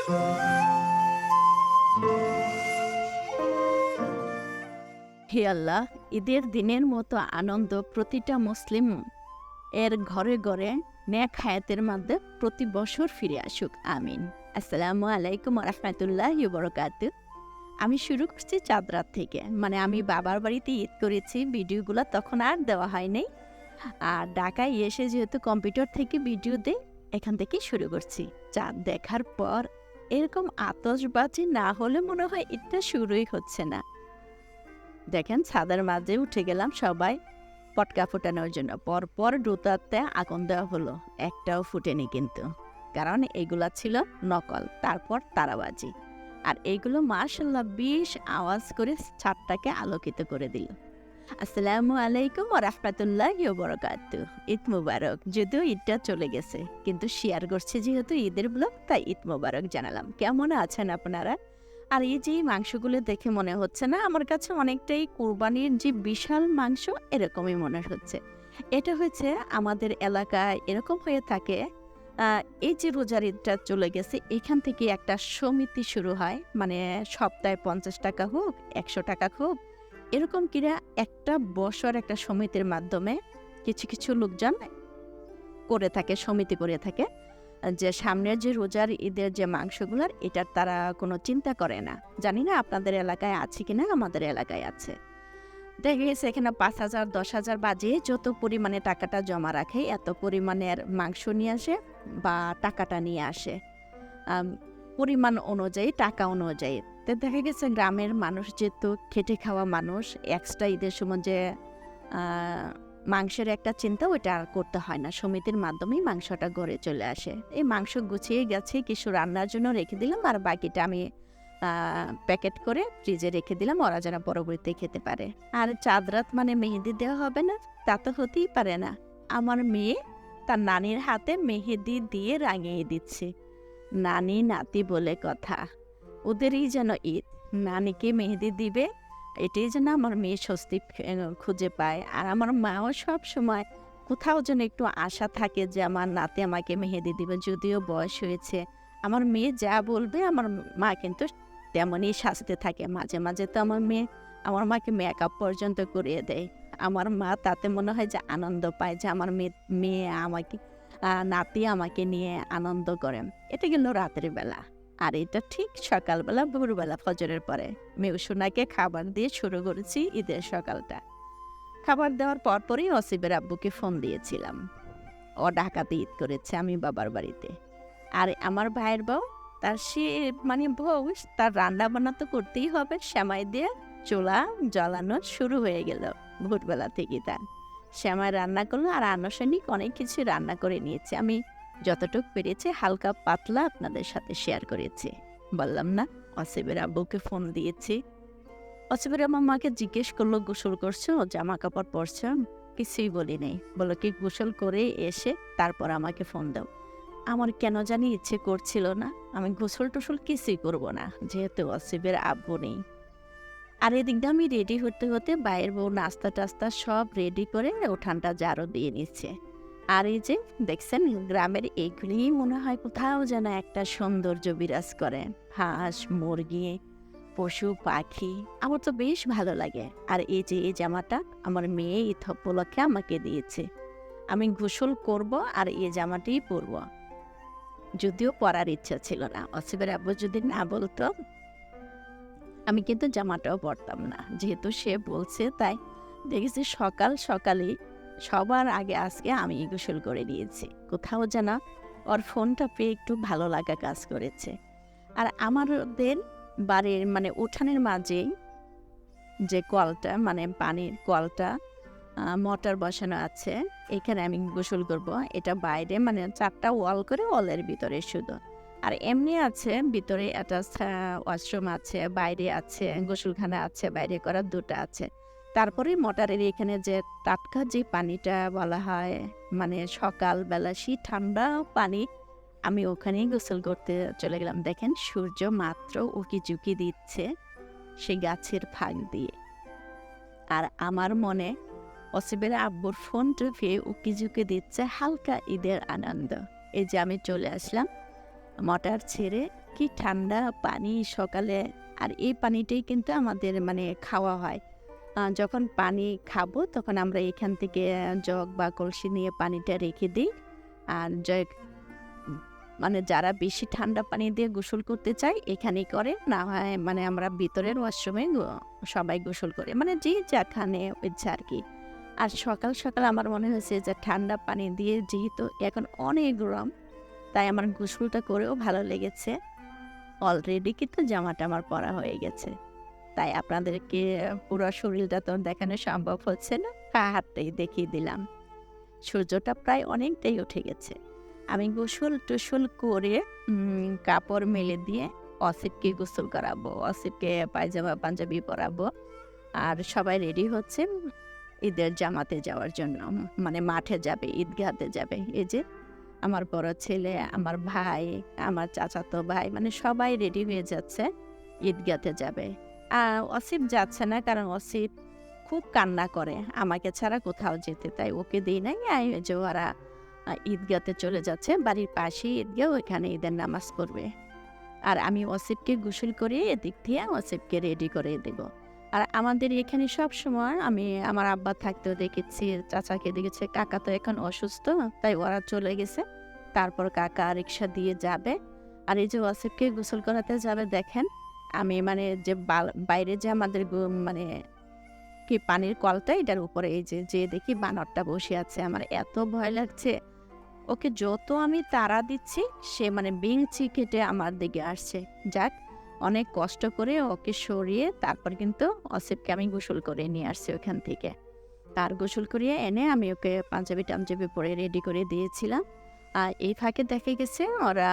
হে আল্লাহ, ঈদের দিনের মতো আনন্দ প্রতিটা মুসলিম এর ঘরে ঘরে ন্যাক হায়াতের মধ্যে প্রতি বছর ফিরে আসুক, আমিন। আসসালামু আলাইকুম রহমতুল্লাহ বরকাত। আমি শুরু করছি চাঁদরাত থেকে। মানে আমি বাবার বাড়িতে ঈদ করেছি, ভিডিওগুলো তখন আর দেওয়া হয়নি আর ঢাকায় এসে যেহেতু কম্পিউটার থেকে ভিডিও দেই, এখান থেকে শুরু করছি। চাঁদ দেখার পর এরকম আতসবাজি না হলে মনে হয় এটা শুরুই হচ্ছে না। দেখেন ছাদের মাঝে উঠে গেলাম সবাই। পটকা ফোটানোর জন্য পরপর ডুতাতে আগুন দেওয়া হলো, একটাও ফুটেনি কিন্তু। কারণ এগুলা ছিল নকল, তারপর তারাবাজি। আর এইগুলো মার্শাল্লাহ বেশ আওয়াজ করে ছাদটাকে আলোকিত করে দিল। আসসালামু আলাইকুম রহমতুল্লাহ বরকাত ঈদ মুবারক। যদিও ঈদটা চলে গেছে, কিন্তু শেয়ার করছে যেহেতু ঈদের ব্লগ, তাই ঈদ মুবারক জানালাম। কেমন আছেন আপনারা? আর এই যে মাংসগুলো দেখে মনে হচ্ছে না, আমার কাছে অনেকটাই কোরবানির যে বিশাল মাংস, এরকমই মনে হচ্ছে। এটা হচ্ছে আমাদের এলাকায় এরকম হয়ে থাকে এই যে রোজার ঈদটা চলে গেছে, এখান থেকে একটা সমিতি শুরু হয়। মানে সপ্তাহে পঞ্চাশ টাকা হোক, একশো টাকা হোক এরকম কিরা একটা বছর, একটা সমিতির মাধ্যমে কিছু কিছু লোকজন করে থাকে, সমিতি করে থাকে, যে সামনের যে রোজার ঈদের যে মাংসগুলার এটার তারা কোনো চিন্তা করে না। জানি না আপনাদের এলাকায় আছে কিনা, আমাদের এলাকায় আছে। দেখা গেছে এখানে পাঁচ হাজার, দশ হাজার বাজে, যত পরিমাণে টাকাটা জমা রাখে, এত পরিমাণের মাংস নিয়ে আসে বা টাকাটা নিয়ে আসে। পরিমাণ অনুযায়ী, টাকা অনুযায়ী। তো দেখা গেছে গ্রামের মানুষ যেহেতু খেটে খাওয়া মানুষ এক্সট্রা ঈদের সময় যে মাংসের একটা চিন্তা ওইটা আর করতে হয় না। সমিতির মাধ্যমেই মাংসটা গড়ে চলে আসে। এই মাংস গুছিয়ে গেছে, কিছু রান্নার জন্য রেখে দিলাম আর বাকিটা আমি প্যাকেট করে ফ্রিজে রেখে দিলাম, ওরা যেন পরবর্তীতে খেতে পারে। আর চাঁদ রাত মানে মেহেদি দেওয়া হবে না? তা তো হতেই পারে না। আমার মেয়ে তার নানির হাতে মেহেদি দিয়ে রাঙিয়ে দিচ্ছে। নানি নাতি বলে কথা। ওদেরই যেন ঈদ নানিকে মেহেদি দিবে, এটাই যেন আমার মেয়ে স্বস্তি খুঁজে পায়। আর আমার মাও সব সময় কোথাও যেন একটু আশা থাকে যে আমার নাতি আমাকে মেহেদি দিবে, যদিও বয়স হয়েছে। আমার মেয়ে যা বলবে আমার মা কিন্তু তেমনই সাজতে থাকে। মাঝে মাঝে তো আমার মেয়ে, আমার মাকে মেকআপ পর্যন্ত করিয়ে দেয়। আমার মা তাতে মনে হয় যে আনন্দ পায় যে আমার মেয়ে মেয়ে আমাকে নাতি আমাকে নিয়ে আনন্দ করে। এটা গেল রাতের বেলা। আর এটা ঠিক সকালবেলা ভোরবেলা ফজরের পরে। মেয়ে সোনাকে খাবার দিয়ে শুরু করেছি ঈদের সকালটা। খাবার দেওয়ার পরপরই অসিবের আব্বুকে ফোন দিয়েছিলাম। ও ঢাকাতে ঈদ করেছে আমি বাবার বাড়িতে। আর আমার ভাইয়ের বউ, তার সে মানে বউ, তার রান্না বান্না তো করতেই হবে শ্যামাই দিয়ে চোলা জ্বালানো শুরু হয়ে গেল ভোরবেলা থেকে তার। শ্যামাই রান্না করল আর আনুষ্ঠানিক অনেক কিছু রান্না করে নিয়েছে। আমি যতটুকু পেরেছি, হালকা পাতলা আপনাদের সাথে শেয়ার করেছি। বললাম, না, অসিবের আব্বুকে ফোন দিয়েছি। অসিবের আমার মাকে জিজ্ঞেস করল, গোসল করছ? জামা কাপড় পরছো? কিছুই বলি নেই বলো কি গোসল করে এসে তারপর আমাকে ফোন দাও। আমার কেন জানি ইচ্ছে করছিল না। আমি গোসল টোসল কিছুই করব না, যেহেতু অসিবের আব্বু নেই। আর এদিকটা আমি রেডি হতে হতে বাইরের বউ নাস্তা টাস্তা সব রেডি করে উঠানটা জারো দিয়ে নিচ্ছে। আর এই যে দেখছেন, গ্রামের এইগুলিই মনে হয় কোথাও যেন একটা সৌন্দর্য বিরাজ করে। হাঁস, মুরগি, পশু, পাখি, আমার তো বেশ ভালো লাগে। আর এই যে এই জামাটা আমার মেয়ে ঈদ উপলক্ষে আমাকে দিয়েছে। আমি গোসল করব আর এই জামাটাই পরব। যদিও পরার ইচ্ছা ছিল না অসিবের আব্বু যদি না বলতো, আমি কিন্তু জামাটাও পরতাম না। যেহেতু সে বলছে, তাই দেখেছি সকাল সকালেই সবার আগে আজকে আমি গোসল করে দিয়েছি কোথাও যেন ওর ফোনটা পেয়ে একটু ভালো লাগা কাজ করেছে। আর আমাদের বাড়ির মানে উঠানের মাঝেই যে কলটা মানে পানির কলটা মোটর বসানো আছে, এখানে আমি গোসল করব। এটা বাইরে মানে চারটা ওয়াল করে ওয়ালের ভিতরে শুধু। আর এমনি আছে, ভিতরে একটা ওয়াশরুম আছে, বাইরে আছে, গোসলখানা আছে, বাইরে করা দুটো আছে। তারপরে মোটরের এখানে যে টাটকা যে পানিটা বলা হয় মানে সকালবেলা শীত ঠান্ডা পানি, আমি ওখানেই গোসল করতে চলে গেলাম। দেখেন, সূর্য মাত্র উকি ঝুঁকি দিচ্ছে সেই গাছের ফাঁক দিয়ে। আর আমার মনে অসিবের আব্বুর ফোন টিপে উকি ঝুঁকি দিচ্ছে হালকা ঈদের আনন্দ। এই যে আমি চলে আসলাম, মোটর ছেড়ে কি ঠান্ডা পানি সকালে, আর এই পানিটাই কিন্তু আমাদের মানে খাওয়া হয়। যখন পানি খাব, তখন আমরা এখান থেকে জগ বা কলসি নিয়ে পানিটা রেখে দিই। আর জগ মানে যারা বেশি ঠান্ডা পানি দিয়ে গোসল করতে চায়, এখানেই করে। না হয় মানে আমরা ভিতরের ওয়াশরুমে সবাই গোসল করে। মানে যে যেখানে ইচ্ছা আর কি। আর সকাল সকাল আমার মনে হয়েছে যে ঠান্ডা পানি দিয়ে যেহেতু এখন অনেক গরম, তাই আমার গোসলটা করেও ভালো লেগেছে। অলরেডি কিন্তু জামাটা আমার পরা হয়ে গেছে। তাই আপনাদেরকে পুরো শরীরটা তো দেখানো সম্ভব হচ্ছে না। হাতটাই দেখিয়ে দিলাম। সূর্যটা প্রায় অনেকটাই উঠে গেছে। আমি গোসল টোসল করে কাপড় মেলে দিয়ে অসিফকে গোসল করাবো, অসিফকে পায়জামা, পাঞ্জাবি পরাবো। আর সবাই রেডি হচ্ছে ঈদের জামাতে যাওয়ার জন্য। মানে মাঠে যাবে ঈদগাহতে যাবে। এই যে আমার বড় ছেলে, আমার ভাই, আমার চাচাতো ভাই মানে সবাই রেডি হয়ে যাচ্ছে ঈদগাহতে যাবে। অসিফ যাচ্ছে না কারণ অসিফ খুব কান্না করে। আমাকে ছাড়া কোথাও যেতে তাই ওকে দিই নাই। যে ওরা আহ, ঈদগাহতে চলে যাচ্ছে। বাড়ির পাশেই ঈদগাহ ওইখানে ঈদের নামাজ পড়বে। আর আমি অসিফকে গোসল করে এদিক দিয়ে অসিফকে রেডি করে দেব। আর আমাদের এখানে সব সময় আমি আমার আব্বা থাকতেও দেখেছি চাচাকে দেখেছি কাকা তো এখন অসুস্থ তাই ওরা চলে গেছে। তারপর কাকা রিক্সা দিয়ে যাবে। আর এই যে ওয়াসিফকে গোসল করাতে যাবে দেখেন আমি মানে যে বাইরে যে আমাদের মানে কি পানির কলটা এটার উপরে এই যে যে দেখি বানরটা বসে আছে, আমার এত ভয় লাগছে। ওকে যত আমি তাড়া দিচ্ছি, সে মানে বিংচি কেটে আমার দিকে আসছে। যাক, অনেক কষ্ট করে ওকে সরিয়ে তারপর কিন্তু অসিফকে আমি গোসল করে নিয়ে আসছি ওখান থেকে। তার গোসল করিয়ে এনে আমি ওকে পাঞ্জাবি টাঞ্জাবি পরে রেডি করে দিয়েছিলাম। আর এই ফাঁকে দেখা গেছে ওরা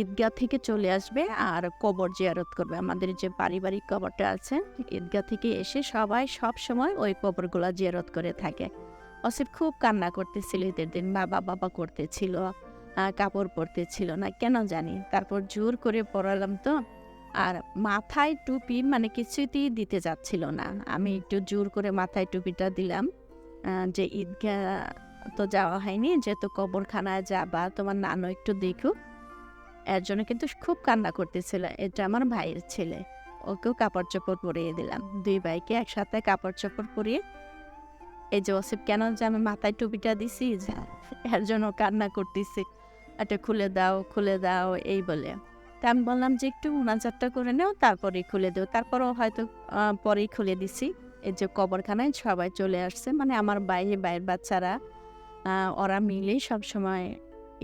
ঈদগাহ থেকে চলে আসবে আর কবর জিয়ারত করবে। আমাদের যে পারিবারিক কবরটা আছে, ঈদগাহ থেকে এসে সবাই সব সময় ওই কবরগুলো জিয়ারত করে থাকে। অসিফ খুব কান্না করতেছিল ঈদের দিন, বাবা বাবা করতেছিল কাপড় পরতেছিল না, কেন জানি। তারপর জোর করে পরালাম তো, আর মাথায় টুপি মানে কিছুতেই দিতে যাচ্ছিল না। আমি একটু জোর করে মাথায় টুপিটা দিলাম যে ঈদগাহ তো যাওয়া হয়নি, যেহেতু কবরখানায় যাবা, তোমার নানু একটু দেখুক। এর জন্য কিন্তু খুব কান্না করতেছিল। এটা আমার ভাইয়ের ছেলে। ওকেও কাপড় চোপড় পরিয়ে দিলাম। দুই ভাইকে একসাথে কাপড় চোপড় পরিয়ে এই যে ওসিফ, কেন যে আমি মাথায় টুপিটা দিছি এর জন্য কান্না করতেছি। এটা খুলে দাও খুলে দাও, এই বলে। তা আমি বললাম যে একটু উনাচারটা করে নাও, তারপরে খুলে দেও তারপরও হয়তো পরেই খুলে দিছি। এই যে কবরখানায় সবাই চলে আসছে। মানে আমার বাইরে বাইরের বাচ্চারা ওরা মিলেই সবসময়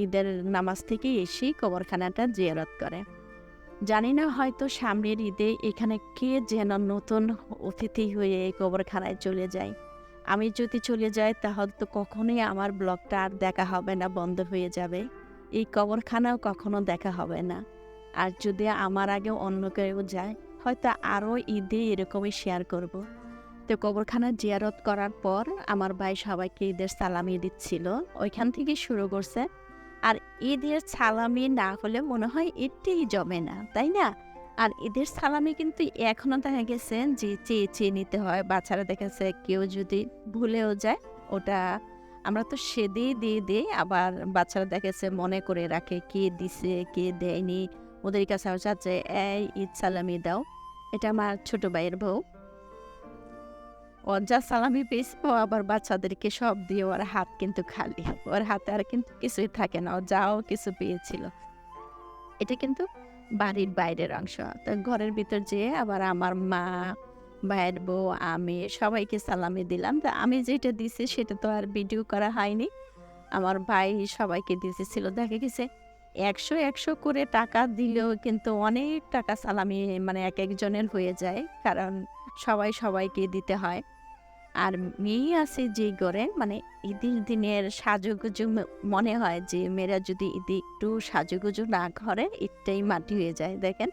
ঈদের নামাজ থেকে এসেই কবরখানাটা জিয়ারত করে। জানি না হয়তো সামনের ঈদে এখানে কে যেন নতুন অতিথি হয়ে এই কবরখানায় চলে যায়। আমি যদি চলে যাই, তাহলে তো কখনোই আমার ব্লগটা আর দেখা হবে না, বন্ধ হয়ে যাবে। এই কবরখানাও কখনো দেখা হবে না। আর যদি আমার আগে অন্য কেউ যায়, হয়তো আরও ঈদে এরকমই শেয়ার করব। তো কবরখানা জিয়ারত করার পর আমার ভাই সবাইকে ঈদের সালামি দিচ্ছিল। ওইখান থেকে শুরু করছে। আর ঈদের সালামি না হলে মনে হয় এটাই জমে না, তাই না? আর ঈদের সালামি কিন্তু এখনও দেখা গেছে যে চেয়ে চেয়ে নিতে হয়, বাচ্চারা দেখেছে কেউ যদি ভুলেও যায়, ওটা আমরা তো সেদিই দিয়ে দিই, আবার বাচ্চারা দেখেছে মনে করে রাখে কে দিছে, কে দেয়নি, ওদের কাছে আমার চাচ্ছে, এই ঈদ সালামি দাও। এটা আমার ছোট ভাইয়ের বউ। যা সালামি পেয়েছে, ও আবার বাচ্চাদেরকে সব দিয়ে ওর হাত কিন্তু খালি। ওর হাতে আর কিন্তু কিছুই থাকে না, ও যাও কিছু পেয়েছিল। এটা কিন্তু বাড়ির বাইরের অংশ। তো ঘরের ভিতর যেয়ে আবার আমার মা, ভাইয়ের বউ, আমি সবাইকে সালামি দিলাম। তা আমি যেটা দিছি সেটা তো আর ভিডিও করা হয়নি। আমার ভাই সবাইকে দিতেছিল দেখা গেছে একশো একশো করে টাকা দিলেও কিন্তু অনেক টাকা সালামি মানে এক একজনের হয়ে যায়। কারণ সবাই সবাইকে দিতে হয়। আর মেয়ে আছে যে ঘরে মানে ঈদের দিনের সাজুগুজু মনে হয় যে মেয়েরা যদি ঈদে একটু সাজুগুজু না করে ঈদটাই মাটি হয়ে যায়, দেখেন।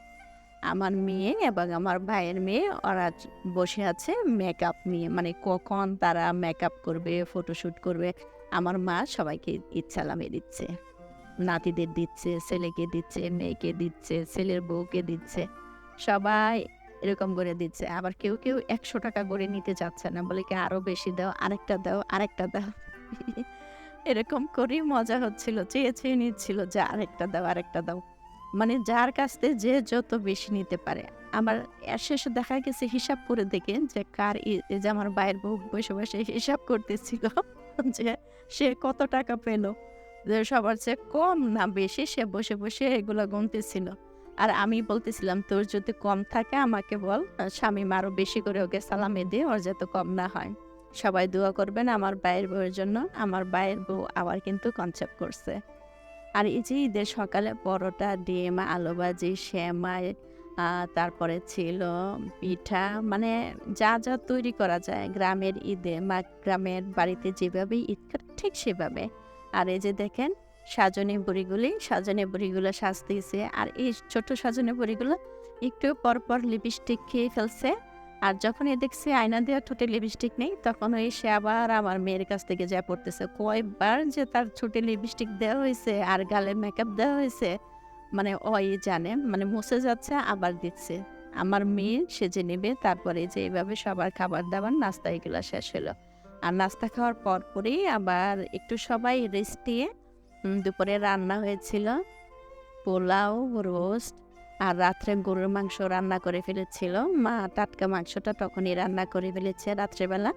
আমার মেয়ে এবং আমার ভাইয়ের মেয়ে, ওরা বসে আছে মেকআপ নিয়ে মানে কখন তারা মেকআপ করবে ফটোশ্যুট করবে, আমার মা সবাইকে সালামি দিচ্ছে। নাতিদের দিচ্ছে, ছেলেকে দিচ্ছে, মেয়েকে দিচ্ছে, ছেলের বউকে দিচ্ছে। সবাই এরকম করে দিচ্ছে। আবার কেউ কেউ একশো টাকা করে নিতে চাচ্ছে না। বলে কি আরও বেশি দাও, আরেকটা দাও আরেকটা দাও। এরকম করেই মজা হচ্ছিল, চেয়ে চেয়ে নিচ্ছিল যে আরেকটা দাও আরেকটা দাও। মানে যার কাছ থেকে যে যত বেশি নিতে পারে। আমার এর শেষে দেখা গেছে হিসাব করে দেখে যে কার যে আমার বাইরের বউ বসে বসে হিসাব করতেছিল যে সে কত টাকা পেল। যে সবার চেয়ে কম না বেশি সে বসে বসে এগুলো গুনতেছিল। আর আমি বলতেছিলাম, তোর যদি কম থাকে আমাকে বল স্বামী আরও বেশি করে ওকে সালামে দিয়ে ওর যাতে কম না হয়। সবাই দোয়া করবেন আমার বাইয়ের বউয়ের জন্য। আমার বাইয়ের বউ আবার কিন্তু কনসেপ্ট করছে। আর এই যে ঈদের সকালে পরোটা, ডিম আলু ভাজি শ্যামাই তারপরে ছিল পিঠা মানে যা যা তৈরি করা যায় গ্রামের ঈদে বা গ্রামের বাড়িতে যেভাবে ঈদ ঠিক সেভাবে। আর এই যে দেখেন সাজনে বড়িগুলি, সাজনে বড়িগুলো সাজতেছে। আর এই ছোট সাজনে বড়িগুলো একটু পরপর লিপস্টিক খেয়ে ফেলছে। আর যখন এ দেখছে আয়না দেওয়া ঠোঁটে লিপস্টিক নেই, তখন ওই সে আবার আমার মেয়ের কাছ থেকে যা পড়তেছে। কয়েকবার যে তার ঠোঁটে লিপস্টিক দেওয়া হয়েছে আর গালে মেকআপ দেওয়া হয়েছে মানে ওই জানে মানে মুছে যাচ্ছে, আবার দিচ্ছে। আমার মেয়ে সেজে নেবে, তারপরে যে এইভাবে সবার খাবার দাবার, নাস্তা এগুলো শেষ হলো। আর নাস্তা খাওয়ার পর পরেই আবার একটু সবাই রেস্ট দিয়ে দুপুরে রান্না হয়েছিল। পোলাও, রোস্ট আর রাত্রে গরুর মাংস রান্না করে ফেলেছিল। মা টাটকা মাংসটা তখনই রান্না করে ফেলেছে রাত্রেবেলা।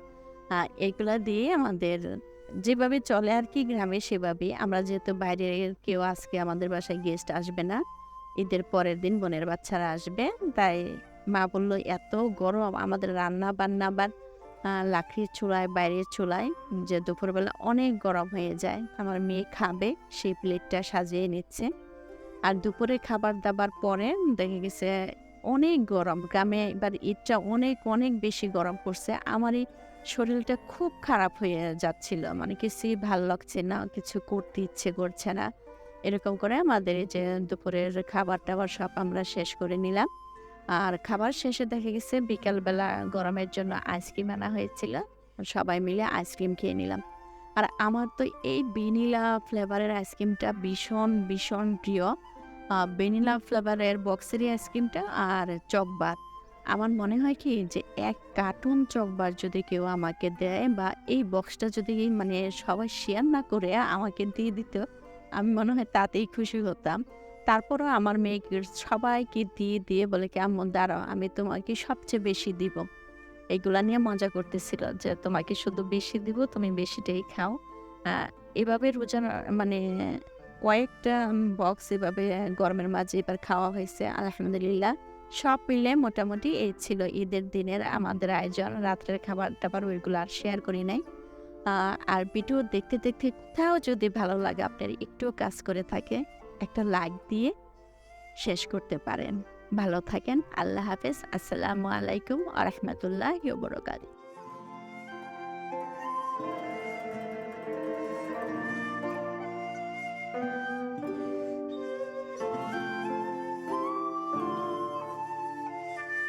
আর এইগুলা দিয়ে আমাদের যেভাবে চলে আর কি গ্রামে সেভাবেই আমরা যেহেতু বাইরের কেউ আজকে আমাদের বাসায় গেস্ট আসবে না, ঈদের পরের দিন বোনের বাচ্চারা আসবে। তাই মা বলল, এত গরম, আমাদের রান্না বান্না বা লাকড়ির চুলায়, বাইরের চুলায় যে দুপুরবেলা অনেক গরম হয়ে যায়, আমার মেয়ে খাবে, সেই প্লেটটা সাজিয়ে নিচ্ছে। আর দুপুরে খাবার দাবার পরে দেখে গেছে অনেক গরম, গ্রামে এবার ঈদটা অনেক অনেক বেশি গরম পড়ছে। আমার এই শরীরটা খুব খারাপ হয়ে যাচ্ছিল মানে কিছুই ভালো লাগছে না, কিছু করতে ইচ্ছে করছে না। এরকম করে আমাদের যে দুপুরের খাবার টাবার সব আমরা শেষ করে নিলাম। আর খাবার শেষে দেখা গেছে বিকালবেলা গরমের জন্য আইসক্রিম আনা হয়েছিল। সবাই মিলে আইসক্রিম খেয়ে নিলাম। আর আমার তো এই ভ্যানিলা ফ্লেভারের আইসক্রিমটা ভীষণ ভীষণ প্রিয়। ভ্যানিলা ফ্লেভারের বক্সেরই আইসক্রিমটা আর চকবার। আমার মনে হয় কি যে এক কার্টুন চকবার যদি কেউ আমাকে দেয় বা এই বক্সটা যদি মানে সবাই শেয়ার না করে আমাকে দিয়ে দিত, আমি মনে হয় তাতেই খুশি হতাম। তারপরও আমার মেয়েকে সবাইকে দিয়ে দিয়ে বলে কি, আম্মু, দাঁড়াও, আমি তোমাকে সবচেয়ে বেশি দিব। এগুলা নিয়ে মজা করতেছিল যে, তোমাকে শুধু বেশি দিব, তুমি বেশিটাই খাও। এভাবে রোজা মানে কয়েকটা বক্স এভাবে গরমের মাঝে এবার খাওয়া হয়েছে, আলহামদুলিল্লাহ। সব মিলে মোটামুটি এই ছিল ঈদের দিনের আমাদের আয়োজন। রাত্রের খাবার টাবার ওইগুলো আর শেয়ার করি নাই। আর ভিডিও দেখতে দেখতে কোথাও যদি ভালো লাগে, আপনার একটুও কাজ করে থাকে। একটা লাইক দিয়ে শেষ করতে পারেন। ভালো থাকেন, আল্লাহ হাফেজ। আসসালামু আলাইকুম আ রহমতুল্লাহ বরকাত